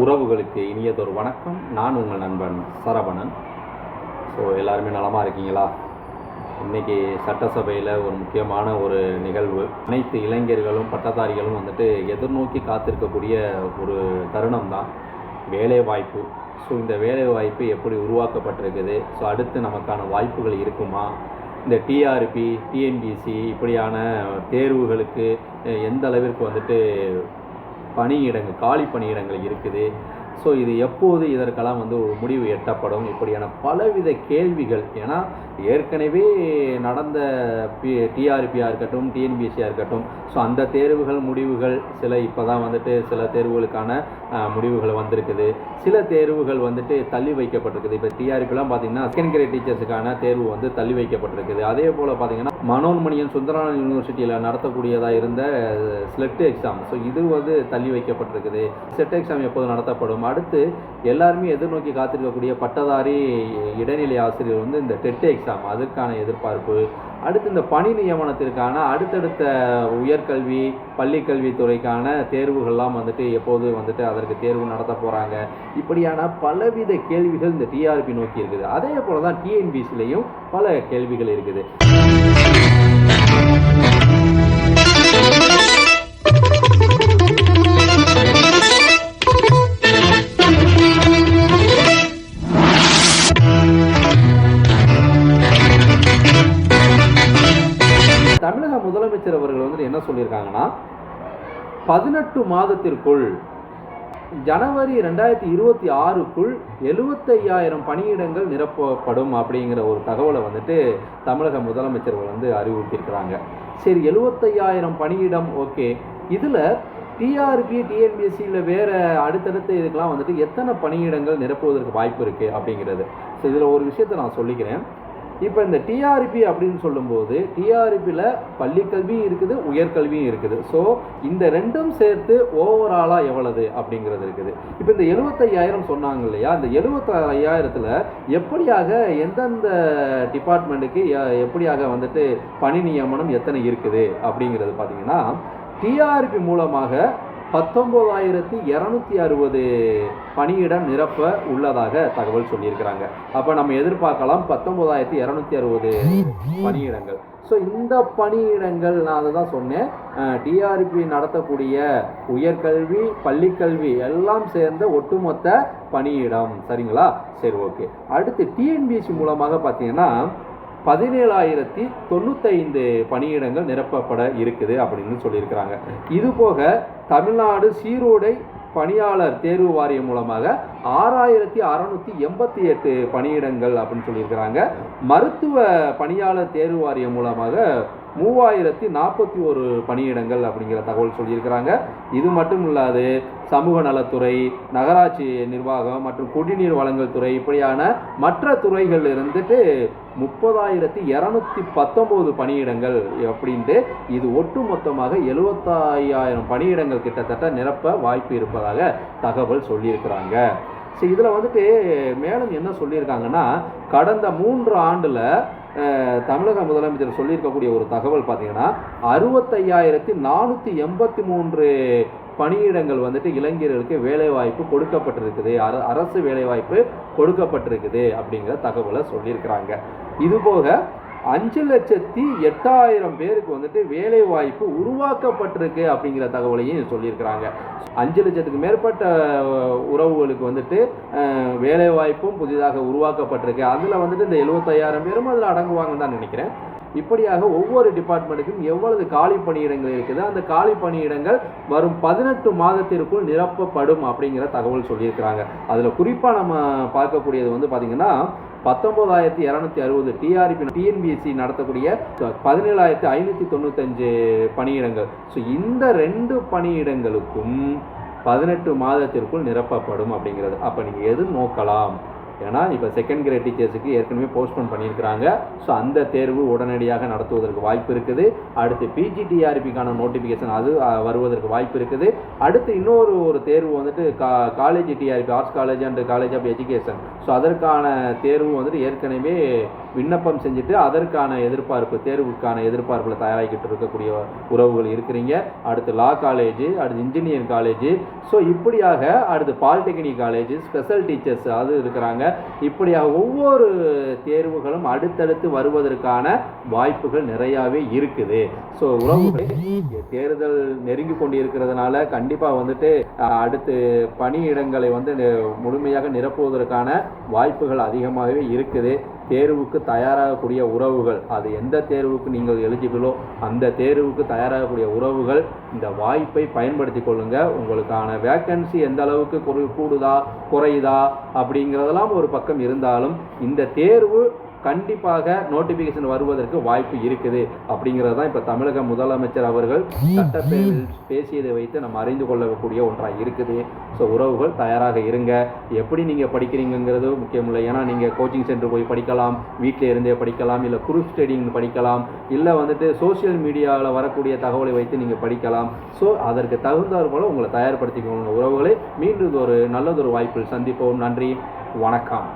உறவுகளுக்கு இனியதொரு வணக்கம். நான் உங்கள் நண்பன் சரவணன். ஸோ எல்லாருமே நலமாக இருக்கீங்களா? இன்றைக்கி சட்டசபையில் ஒரு முக்கியமான ஒரு நிகழ்வு. அனைத்து இளைஞர்களும் பட்டதாரிகளும் வந்துட்டு எதிர்நோக்கி காத்திருக்கக்கூடிய ஒரு தருணம் தான் வேலைவாய்ப்பு. ஸோ இந்த வேலைவாய்ப்பு எப்படி உருவாக்கப்பட்டிருக்குது? ஸோ அடுத்து நமக்கான வாய்ப்புகள் இருக்குமா? இந்த டிஆர்பி டிஎன்பிசி இப்படியான தேர்வுகளுக்கு எந்த அளவிற்கு வந்துட்டு பணியிடங்கள் காலி பணியிடங்கள் இருக்குது. ஸோ இது எப்போது இதற்கெல்லாம் வந்து ஒரு முடிவு எட்டப்படும்? இப்படியான பலவித கேள்விகள். ஏன்னா ஏற்கனவே நடந்த பி டிஆர்பியாக இருக்கட்டும் டிஎன்பிசியாக இருக்கட்டும் ஸோ அந்த தேர்வுகள் முடிவுகள் சில இப்போ தான் வந்துட்டு சில தேர்வுகளுக்கான முடிவுகள் வந்திருக்குது. சில தேர்வுகள் வந்துட்டு தள்ளி வைக்கப்பட்டிருக்குது. இப்போ டிஆர்பிலாம் பார்த்தீங்கன்னா செகண்ட் கிரேட் டீச்சர்ஸுக்கான தேர்வு வந்து தள்ளி வைக்கப்பட்டிருக்குது. அதே போல் பார்த்தீங்கன்னா மனோன்மணியன் சுந்தரநாதன் யூனிவர்சிட்டியில் நடத்தக்கூடியதாக இருந்த ஸ்லெட் எக்ஸாம் ஸோ இது வந்து தள்ளி வைக்கப்பட்டிருக்குது. செட் எக்ஸாம் எப்போது நடத்தப்படும்? அடுத்து எல்லாருமே எதிர்நோக்கி காத்திருக்கக்கூடிய பட்டதாரி இடைநிலை ஆசிரியர் வந்து இந்த டெட் எக்ஸாம் அதற்கான எதிர்பார்ப்பு. அடுத்து இந்த பணி நியமனத்திற்கான அடுத்தடுத்த உயர்கல்வி பள்ளிக்கல்வித்துறைக்கான தேர்வுகள்லாம் வந்துட்டு எப்போது வந்துட்டு அதற்கு தேர்வு நடத்த போகிறாங்க இப்படியான பலவித கேள்விகள் இந்த டிஆர்பி நோக்கி இருக்குது. அதே போல தான் டிஎன்பிசிலையும் பல கேள்விகள் இருக்குது. அமைச்சர் அவர்கள் வந்துட்டு என்ன சொல்லியிருக்காங்கன்னா பதினெட்டு மாதத்திற்குள் ஜனவரி ரெண்டாயிரத்தி இருபத்தி ஆறுக்குள் எழுபத்தையாயிரம் பணியிடங்கள் நிரப்பப்படும் அப்படிங்கிற ஒரு தகவலை வந்துட்டு தமிழக முதலமைச்சர்கள் வந்து அறிவுறுத்தியிருக்கிறாங்க. சரி எழுபத்தையாயிரம் பணியிடம் ஓகே. இதில் டிஆர்பி டிஎன்பிஎஸ்சியில் வேறு அடுத்தடுத்த இதுக்கெல்லாம் வந்துட்டு எத்தனை பணியிடங்கள் நிரப்புவதற்கு வாய்ப்பு இருக்குது அப்படிங்கிறது. ஸோ இதில் ஒரு விஷயத்தை நான் சொல்லிக்கிறேன். இப்போ இந்த டிஆர்பி அப்படின்னு சொல்லும்போது டிஆர்பியில் பள்ளிக்கல்வியும் இருக்குது உயர்கல்வியும் இருக்குது. ஸோ இந்த ரெண்டும் சேர்த்து ஓவராலாக எவ்வளவு அப்படிங்கிறது இருக்குது. இப்போ இந்த எழுபத்தையாயிரம் சொன்னாங்க இல்லையா? இந்த எழுபத்தையாயிரத்தில் எப்படியாக எந்தெந்த டிபார்ட்மெண்ட்டுக்கு எப்படியாக வந்துட்டு பணி நியமனம் எத்தனை இருக்குது அப்படிங்கிறது பார்த்தீங்கன்னா டிஆர்பி மூலமாக பத்தொம்போதாயிரத்தி இரநூத்தி அறுபது பணியிடம் நிரப்ப உள்ளதாக தகவல் சொல்லியிருக்கிறாங்க. அப்போ நம்ம எதிர்பார்க்கலாம் பத்தொம்போதாயிரத்தி இரநூத்தி அறுபது பணியிடங்கள். ஸோ இந்த பணியிடங்கள் நான் அதை தான் சொன்னேன் டிஆர்பி நடத்தக்கூடிய உயர்கல்வி பள்ளிக்கல்வி எல்லாம் சேர்ந்த ஒட்டுமொத்த பணியிடம். சரிங்களா? சரி ஓகே அடுத்து டிஎன்பிஎஸ்சி மூலமாக பார்த்தீங்கன்னா பதினேழாயிரத்தி தொண்ணூத்தைந்து பணியிடங்கள் நிரப்பப்பட இருக்குது அப்படின்னு சொல்லியிருக்கிறாங்க. இது போக தமிழ்நாடு சீரோடை பணியாளர் தேர்வு வாரியம் மூலமாக ஆறாயிரத்தி அறநூற்றி எண்பத்தி எட்டு பணியிடங்கள் அப்படின்னு சொல்லியிருக்கிறாங்க. மருத்துவ பணியாளர் தேர்வு வாரியம் மூலமாக மூவாயிரத்தி நாற்பத்தி ஒரு பணியிடங்கள் அப்படிங்கிற தகவல் சொல்லியிருக்கிறாங்க. இது மட்டும் இல்லாது சமூக நலத்துறை நகராட்சி நிர்வாகம் மற்றும் குடிநீர் வழங்கல் துறை இப்படியான மற்ற துறைகள் இருந்துட்டு முப்பதாயிரத்தி இரநூத்தி பத்தொம்போது பணியிடங்கள் அப்படின்ட்டு இது ஒட்டு மொத்தமாக எழுபத்தாயிரம் பணியிடங்கள் கிட்டத்தட்ட நிரப்ப வாய்ப்பு இருப்பதாக தகவல் சொல்லியிருக்கிறாங்க. ஸோ இதில் வந்துட்டு மேலும் என்ன சொல்லியிருக்காங்கன்னா கடந்த மூன்று ஆண்டில் தமிழக முதலமைச்சர் சொல்லியிருக்கக்கூடிய ஒரு தகவல் பார்த்தீங்கன்னா அறுபத்தையாயிரத்தி நானூற்றி எண்பத்தி மூன்று பணியிடங்கள் வந்துட்டு இளைஞர்களுக்கு வேலைவாய்ப்பு கொடுக்கப்பட்டிருக்குது. அர அரசு வேலைவாய்ப்பு கொடுக்கப்பட்டிருக்குது அப்படிங்கிற தகவலை சொல்லியிருக்கிறாங்க. இது போக அஞ்சு லட்சத்தி எட்டாயிரம் பேருக்கு வந்துட்டு வேலை வாய்ப்பு உருவாக்கப்பட்டிருக்கு அப்படிங்கிற தகவலையும் சொல்லியிருக்கிறாங்க. அஞ்சு லட்சத்துக்கு மேற்பட்ட உறவுகளுக்கு வந்துட்டு வேலை வாய்ப்பும் புதிதாக உருவாக்கப்பட்டிருக்கு. அதில் வந்துட்டு இந்த எழுபத்தையாயிரம் பேரும் அதில் அடங்குவாங்கன்னு தான் நினைக்கிறேன். இப்படியாக ஒவ்வொரு டிபார்ட்மெண்ட்டுக்கும் எவ்வளவு காலி பணியிடங்கள் இருக்குது? அந்த காலி பணியிடங்கள் வரும் பதினெட்டு மாதத்திற்குள் நிரப்பப்படும் அப்படிங்கிற தகவல் சொல்லியிருக்கிறாங்க. அதில் குறிப்பாக நம்ம பார்க்கக்கூடியது வந்து பார்த்திங்கன்னா பத்தொன்பதாயிரத்தி இரநூத்தி அறுபது டிஆர்பி டிஎன்பிஎஸ்சி நடத்தக்கூடிய பதினேழாயிரத்தி ஐநூற்றி தொண்ணூத்தஞ்சு பணியிடங்கள். ஸோ இந்த ரெண்டு பணியிடங்களுக்கும் பதினெட்டு மாதத்திற்குள் நிரப்பப்படும் அப்படிங்கிறது. அப்போ நீங்கள் எது நோக்கலாம்? ஏன்னா இப்போ செகண்ட் கிரேட் டீச்சர்ஸுக்கு ஏற்கனவே போஸ்ட்போன் பண்ணியிருக்கிறாங்க. ஸோ அந்த தேர்வு உடனடியாக நடத்துவதற்கு வாய்ப்பு இருக்குது. அடுத்து பிஜிடிஆர்பிக்கான நோட்டிஃபிகேஷன் அது வருவதற்கு வாய்ப்பு இருக்குது. அடுத்து இன்னொரு ஒரு தேர்வு வந்துட்டு கா college TRB arts college and college of education so அதற்கான தேர்வு வந்துட்டு ஏற்கனவே விண்ணப்பம் செஞ்சுட்டு அதற்கான எதிர்பார்ப்பு தேர்வுக்கான எதிர்பார்ப்பில் தயாராகிக்கிட்டு இருக்கக்கூடிய உறவுகள் இருக்கிறீங்க. அடுத்து லா காலேஜ் அடுத்து இன்ஜினியரிங் காலேஜ் ஸோ இப்படியாக அடுத்து பாலிடெக்னிக் காலேஜ் ஸ்பெஷல் டீச்சர்ஸ் அது இருக்கிறாங்க. இப்படியாக ஒவ்வொரு தேர்வுகளும் அடுத்தடுத்து வருவதற்கான வாய்ப்புகள் நிறையாவே இருக்குது. ஸோ உறவுகளே தேர்தல் நெருங்கி கொண்டு இருக்கிறதுனால கண்டிப்பாக வந்துட்டு அடுத்து பணியிடங்களை வந்து முழுமையாக நிரப்புவதற்கான வாய்ப்புகள் அதிகமாகவே இருக்குது. தேர்வுக்கு தயாராகக்கூடிய உறவுகள். அது எந்த தேர்வுக்கு நீங்கள் எலிஜிபிளோ அந்த தேர்வுக்கு தயாராகக்கூடிய உறவுகள் இந்த வாய்ப்பை பயன்படுத்தி கொள்ளுங்கள் உங்களுக்கான வேக்கன்சி எந்த அளவுக்கு குறை கூடுதா குறையுதா அப்படிங்கிறதெல்லாம் ஒரு பக்கம் இருந்தாலும் இந்த தேர்வு கண்டிப்பாக நோட்டிஃபிகேஷன் வருவதற்கு வாய்ப்பு இருக்குது. அப்படிங்கிறது தான் இப்போ தமிழக முதலமைச்சர் அவர்கள் சட்டப்பேரவையில் பேசியதை வைத்து நம்ம அறிந்து கொள்ளக்கூடிய ஒன்றாக இருக்குது. ஸோ உறவுகள் தயாராக இருங்க. எப்படி நீங்கள் படிக்கிறீங்கிறது முக்கியம் இல்லை. ஏன்னா நீங்கள் கோச்சிங் சென்டர் போய் படிக்கலாம் வீட்டில் இருந்தே படிக்கலாம் இல்லை குரூப் ஸ்டடிங் படிக்கலாம் இல்லை வந்துட்டு சோஷியல் மீடியாவில் வரக்கூடிய தகவலை வைத்து நீங்கள் படிக்கலாம். ஸோ அதற்கு தகுந்தாற் போல உங்களை தயார்படுத்திக்கணும் உறவுகளை மீண்டும் ஒரு நல்லதொரு வாய்ப்பில் சந்திப்போம். நன்றி. வணக்கம்.